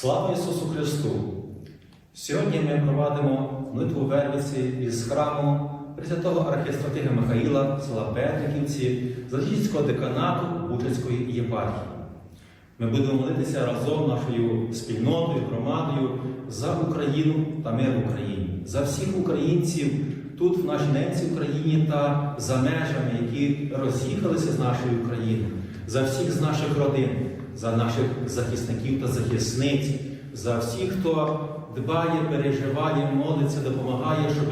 Слава Ісусу Христу! Сьогодні ми провадимо молитву Вервиці із храму Пресвятого архістратига Михаїла села Петриківці Заліжського деканату Бучацької єпархії. Ми будемо молитися разом нашою спільнотою, громадою за Україну та мир в Україні, за всіх українців тут, в нашій ненці Україні та за межами, які роз'їхалися з нашої України, за всіх з наших родин, за наших захисників та захисниць, за всіх, хто дбає, переживає, молиться, допомагає, щоб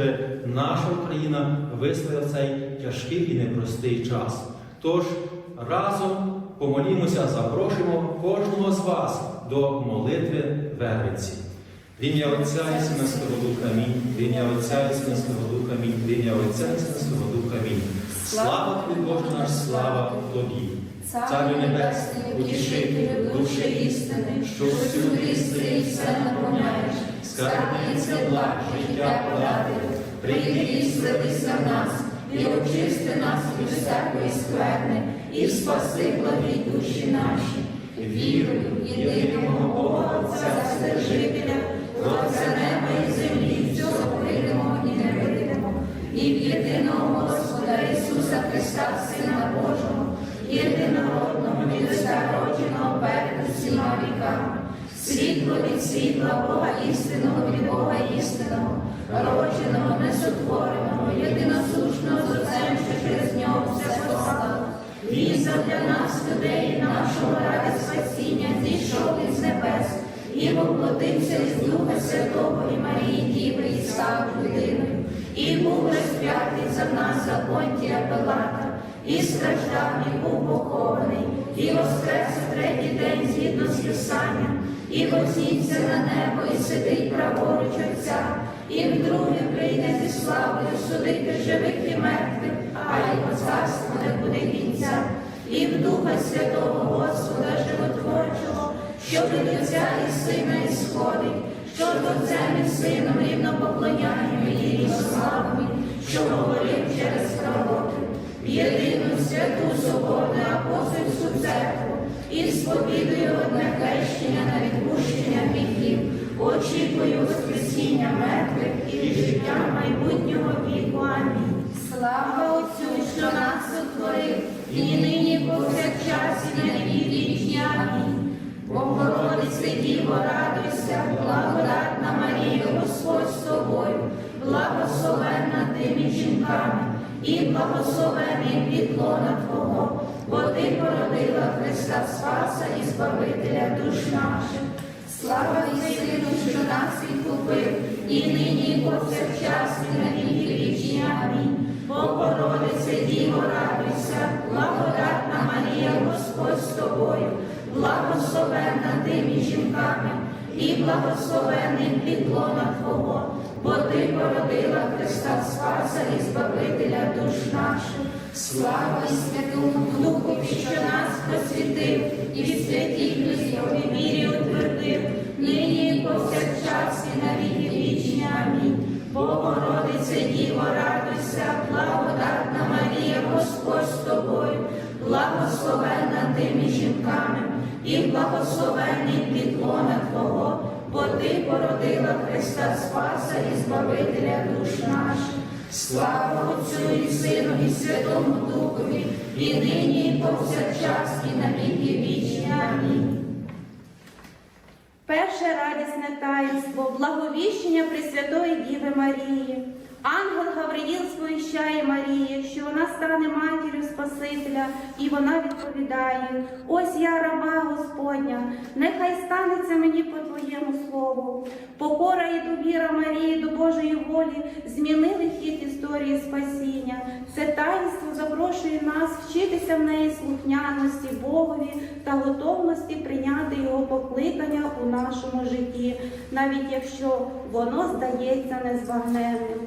наша Україна вистояла цей тяжкий і непростий час. Тож разом помолімося, запрошуємо кожного з вас до молитви Вервиці. В Отця і Сина і Святого Духа Амінь. В ім'я Отця і Сина і Святого Духа Амінь. В ім'я Отця і Сина і Святого Духа Амінь. Слава тобі, Боже наш, слава тобі. Царю Небесний, утішителю душі істини, що всю місце і все наповняєш, скарбниця благ, життя подателю, прийди в нас, і очисти нас від всякої скверни, і спаси благі душі наші. Вірую, в єдиного Бога, Отця Вседержителя, Творця неба і землі, всього видимо і невидимо, і в єдиного Господа Ісуса Христа, Сина Божого, єдинородного від родженого перед усіма віками, світло від світла Бога істинного від Бога істинного, родженого, несотвореного, єдиносушного з Отцем, що через нього все постало. Він задля нас, людей, нашого ради спасіння, зійшов із небес і воплотився із Духа Святого і Марії Діви і став людиною, і був розп'ятий за нас за понтія Пилата, і страждав, і був похований, і воскрес у третій день згідно з Писанням, і вознісся на небо, і сидить праворуч Отця, і вдруге прийде зі славою судити живих і мертвих, а його царство не буде кінця, і в Духа Святого Господа Животворчого, що від Отця і Сина і сходить, що Отцем і Сином рівно поклоняємо і рівнославами, що говорив через пророки, єдину святу соборну апостольську церкву, і сповідую одне хрещення на відпущення гріхів, очікую воскресіння мертвих і життя майбутнього віку. Амінь. Слава Отцю, що нас сотворив, і нині повсякчас і на віки. Амінь. Богородице Діво, радуйся, благодатна Марія, Господь з тобою, благословенна тими жінками, і благословений підлона Твого, бо Ти породила Христа Спаса і Збавителя душ наших. Слава і Сину, що нас відкупив, і нині, і повсякчас, і на віки вічні. Амінь. Богородице Діво, радуйся, благодатна Марія, Господь з тобою, благословенна тими жінками, і благословений підлона Твого, бо Ти породила Христа Спаса і Збавителя душ наших. Слава і Святому Духові, що нас просвітив, і в святій Христові вірі утвердив, нині повсякчас і на віки вічні. Амінь. Богородице Діво, радуйся, благодатна Марія, Господь з тобою, благословенна тими жінками, і благословений підлона Твого, бо Ти породила Христа Спаса і Збавителя душ наших. Слава Отцю і Сину, і Святому Духові, і нині, і повсякчас, і на віки вічні. Амінь. Перше радісне таїнство, благовіщення Пресвятої Діви Марії. Ангел Гавриїл сповіщає Марії, що вона стане матір'ю Спасителя, і вона відповідає: Ось я раба Господня, нехай станеться мені по твоєму слову. Покора і довіра Марії до Божої волі змінили хід історії спасіння. Це таїнство запрошує нас вчитися в неї слухняності Богові та готовності прийняти його покликання у нашому житті, навіть якщо воно здається незбагненним.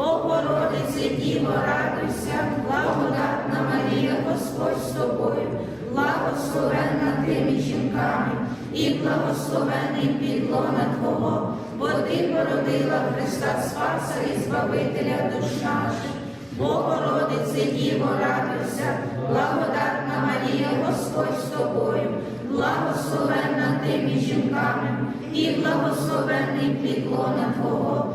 Богородице, Діво, радуйся, благодатна Марія, Господь з тобою, благословенна тими жінками, і благословений підлона Твого, бо Ти породила Христа Спаса і Збавителя душ наших. Богородице, Діво, радуйся, благодатна Марія, Господь з тобою, благословенна тими жінками, і благословений підлона Твого,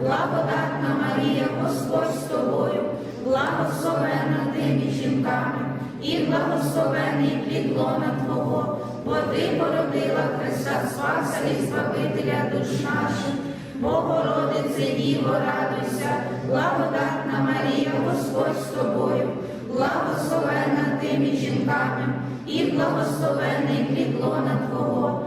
благодатна Марія, Господь з тобою, благословенна тими жінками, і благословений підлона Твого, бо Ти породила Христа Спаса і Збавителя душ наших. Богородице, Діво, радуйся, благодатна Марія, Господь з тобою, благословенна тими жінками, і благословений підлона Твого,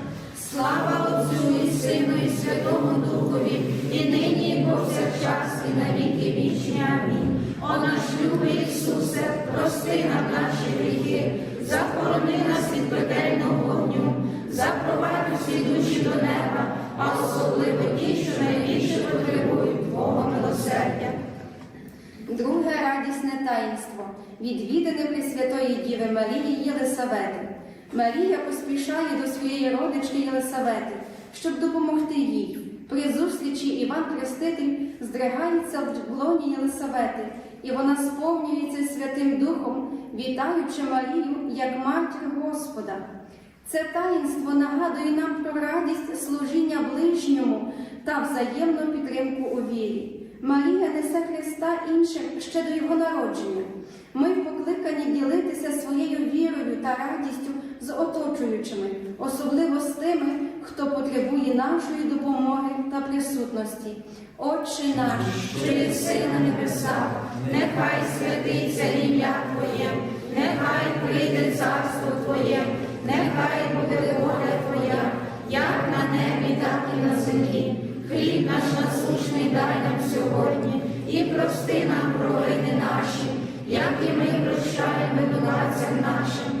Слава Отцю і Сину, і Святому Духові, і нині, і повсякчас, і на віки вічні. Амінь. О наш любий Ісусе, прости нам наші гріхи, захорони нас від пекельного вогню, запровадь усі душі до неба, а особливо ті, що найбільше потребують Твого милосердя. Друге радісне таїнство відвідане Пресвятої Діви Марії Єлисавети. Марія поспішає до своєї родички Єлисавети, щоб допомогти їй. При зустрічі Іван Хреститель здригається в лоні Єлисавети, і вона сповнюється Святим Духом, вітаючи Марію як матір Господа. Це таїнство нагадує нам про радість служіння ближньому та взаємну підтримку у вірі. Марія несе Христа іншим ще до Його народження. Ми покликані ділитися своєю вірою та радістю з оточуючими, особливо з тими, хто потребує нашої допомоги та присутності. Отче наш, що єси на небесах, нехай святиться ім'я Твоє, нехай прийде царство Твоє, нехай буде воля Твоя, як на небі, так і на землі. Хліб наш насущний дай нам сьогодні, і прости нам провини наші, як і ми прощаємо винуватцям нашим,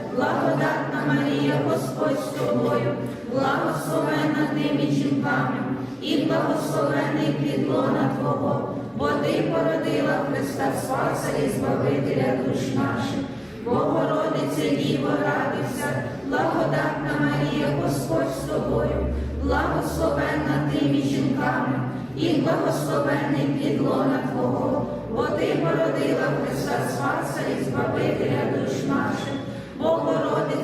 благодатна Марія, Господь з тобою, благословенна ти між жінками, і благословений плід лона Твого, бо ти породила Христа Спаса і Збавителя душ наших. Богородице Діво, радуйся, благодатна Марія, Господь з тобою, благословенна ти між жінками, і благословений плід лона Твого, бо ти породила Христа Спаса і Збавителя душ наших.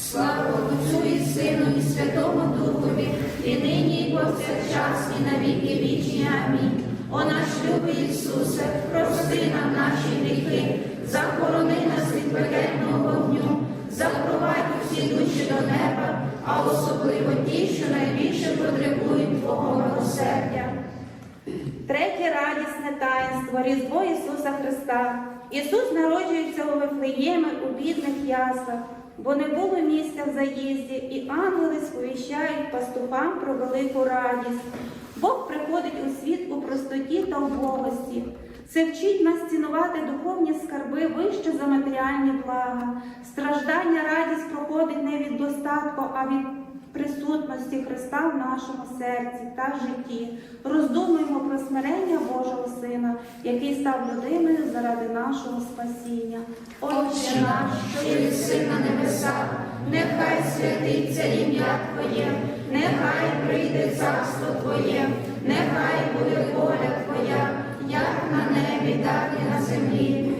Слава Отцю і Сину, і Святому Духові, і нині, і повсякчас, і на віки вічні. Амінь. О наш любий Ісусе, прости нам наші гріхи, захорони нас від пекельного вогню, запровадь усі душі до неба, а особливо ті, що найбільше потребують Твого милосердя. Третє радісне таїнство Різдво Ісуса Христа. Ісус народжується у Вифлеємі у бідних яслах, бо не було місця в заїзді, і ангели сповіщають пастухам про велику радість. Бог приходить у світ у простоті та убогості. Це вчить нас цінувати духовні скарби вище за матеріальні блага. Страждання радість проходить не від достатку, а від присутності Христа в нашому серці та житті. Роздумуємо про смирення Божого Сина, який став людиною заради нашого спасіння. Отче наш, що єси на небесах, нехай святиться ім'я Твоє, нехай прийде царство Твоє, нехай буде воля Твоя, як на небі, так і на землі.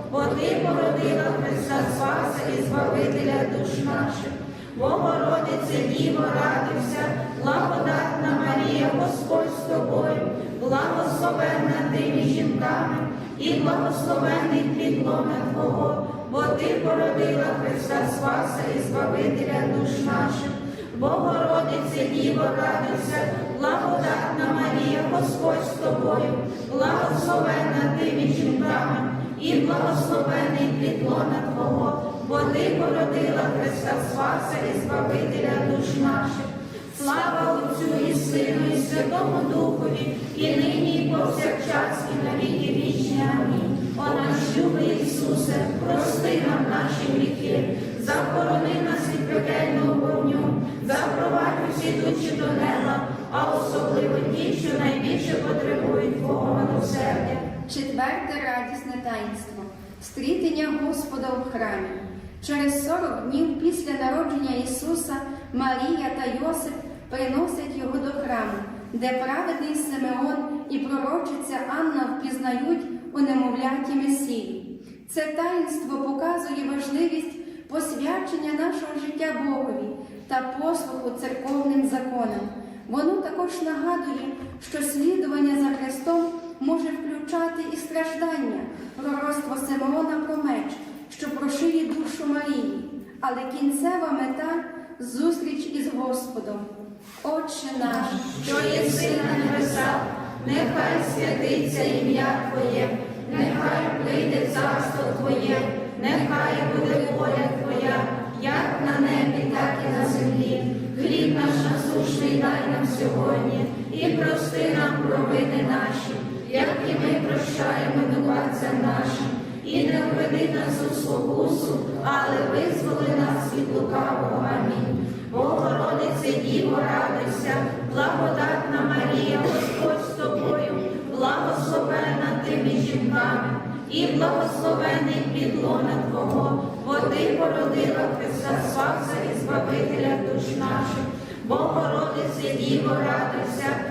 ти породила Христа Спаса і Збавителя душ наших. Богородице, Діво, радуйся, благодатна Марія, Господь з тобою, благословенна ти між жінками, і благословений плід лона Твого, бо ти породила Христа Спаса і Збавителя душ наших. Богородице, Діво, радуйся, благодатна Марія, Господь з тобою, благословенна ти між жінками, і благословений плід лона Твого, бо ти породила Христа Спаса і Збавителя душ наших. Слава Отцю і Сину, і Святому Духові, і нині, і повсякчас, і на віки вічні. Амінь. О наш любий Ісусе, прости нам наші гріхи, захорони нас від пекельного вогню, запровадь усі душі до неба, а особливо ті, що найбільше потребують Твого милосердя. Четверте радісне таїнство стрітення Господа в храмі. Через 40 днів після народження Ісуса Марія та Йосип приносять його до храму, де праведний Симеон і пророчиця Анна впізнають у немовляті Месії. Це таїнство показує важливість посвячення нашого життя Богові та послуху церковним законам. Воно також нагадує, що слідування за Христом може включати і страждання, пророцтво Симеона про меч, що прошиє душу Марії, але кінцева мета зустріч із Господом. Отче наш, що єси на небесах, нехай святиться ім'я Твоє, нехай прийде царство Твоє, нехай буде воля Твоя, як на небі, так і на землі. Хліб наш насущний дай нам сьогодні, і прости нам провини наші, як і ми прощаємо винуватцям нашим, і не введи нас у спокусу, але визволи нас від лукавого. Амінь. Богородице, Діво, радуйся, благодатна Марія, Господь з тобою, благословена ти між жінками, і благословений плід лона Твого, бо ти породила Христа Спаса і Збавителя душ наших. Богородице, Діво, радуйся,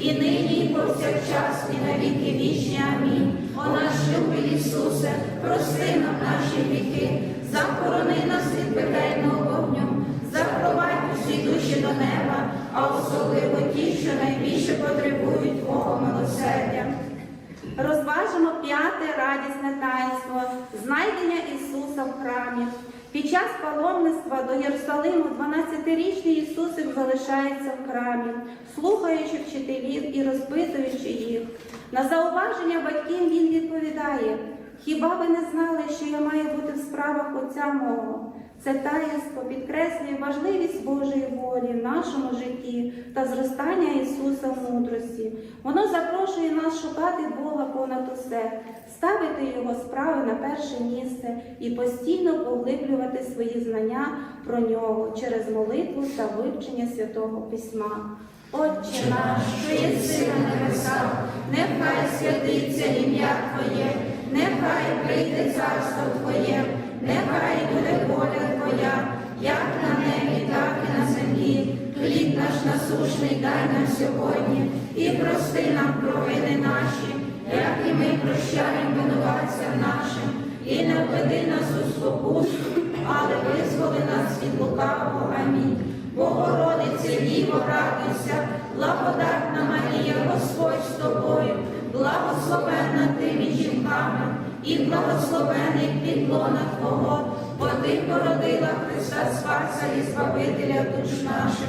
і нині, і повсякчас, і на віки вічні. Амінь. О наш любий Ісусе, прости нам наші гріхи, захорони нас від пекельного вогню, запровадь усі душі до неба, а особливо ті, що найбільше потребують Твого милосердя. Розважимо п'яте радісне таїнство знайдення Ісуса в храмі. Під час паломництва до Єрусалиму 12-річний Ісусик залишається в храмі, слухаючи вчителів і розпитуючи їх. На зауваження батьків він відповідає: Хіба ви не знали, що я маю бути в справах Отця мого? Це таїнство підкреслює важливість Божої волі в нашому житті та зростання Ісуса в мудрості. Воно запрошує нас шукати Бога понад усе, ставити Його справи на перше місце і постійно поглиблювати свої знання про нього через молитву та вивчення святого письма. Отче наш, що єси на небесах, нехай святиться ім'я Твоє, нехай прийде царство Твоє, нехай буде воля Твоя, як на небі, так і на землі. Хліб наш насушний дай нам сьогодні, і прости нам провини наші, як і ми прощаємо винуватцям нашим, і не введи нас у спокусу, але визволи нас від лукавого. Амінь. Богородице, Діво, радуйся, благодатна Марія, Господь з тобою, благословенна ти між жінками, і благословений плід лона Твого, бо ти породила Христа Спаса і Збавителя душ наших.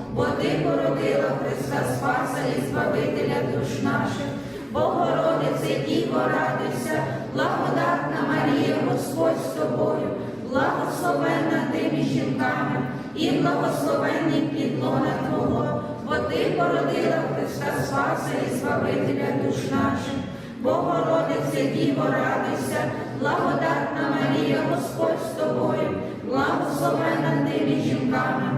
бо ти породила Христа Спаса і Збавителя душ наших. Богородице, Діво, радуйся, благодатна Марія, Господь з тобою, благословенна ти жінками, і благословений плід лона Твого, бо ти породила Христа Спаса і Збавителя душ наших. Богородице, Діво, радуйся, благодатна Марія, Господь з тобою, благословенна ти жінками,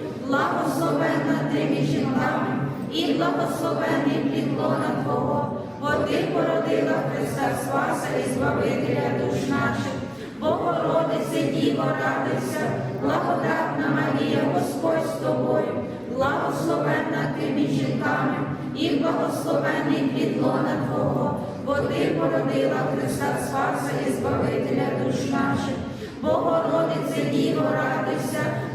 благословенна ти між жінками, і благословений плід лона Твого, бо ти породила Христа Спаса і Збавителя душ наших. Богородице, Діво, радуйся, благодатна Марія, Господь з тобою, благословенна ти між жінками, і благословений плід лона Твого, бо ти породила Христа Спаса і Збавителя душ наших. Богородице, Діво, радуйся,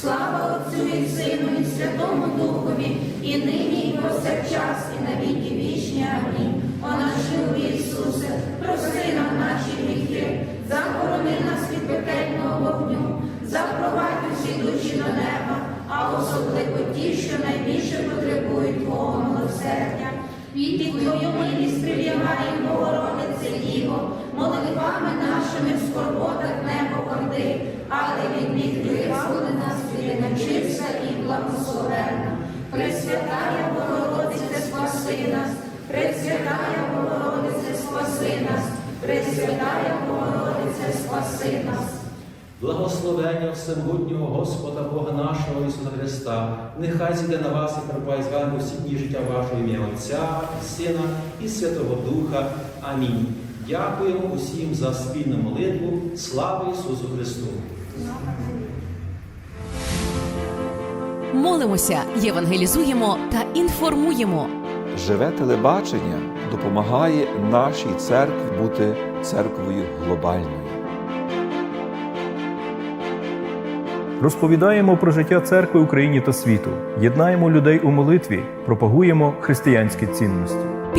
Слава Отцю і Сину, і Святому Духові, і нині, і повсякчас, і на віки вічні. Амінь. О наш любий Ісусе, прости нам наші гріхи, захорони нас від пекельного вогню, запровадь усі душі до неба, а особливо ті, що найбільше потребують Твого милосердя. Під Твою милість прибігаємо, Богородице Діво, молитвами благословенна, Пресвятая Богородице, спаси нас, Пресвятая Богородице, спаси нас, Пресвятая Богородице, спаси нас. Благословення Всемогутнього Господа Бога нашого Ісуса Христа, нехай зійде на вас і перебуває з вами всі дні життя вашого ім'я Отця, і Сина і Святого Духа. Амінь. Дякуємо усім за спільну молитву. Слава Ісусу Христу! Молимося, євангелізуємо та інформуємо. Живе телебачення допомагає нашій церкві бути церквою глобальною. Розповідаємо про життя церкви в Україні та світу, єднаємо людей у молитві, пропагуємо християнські цінності.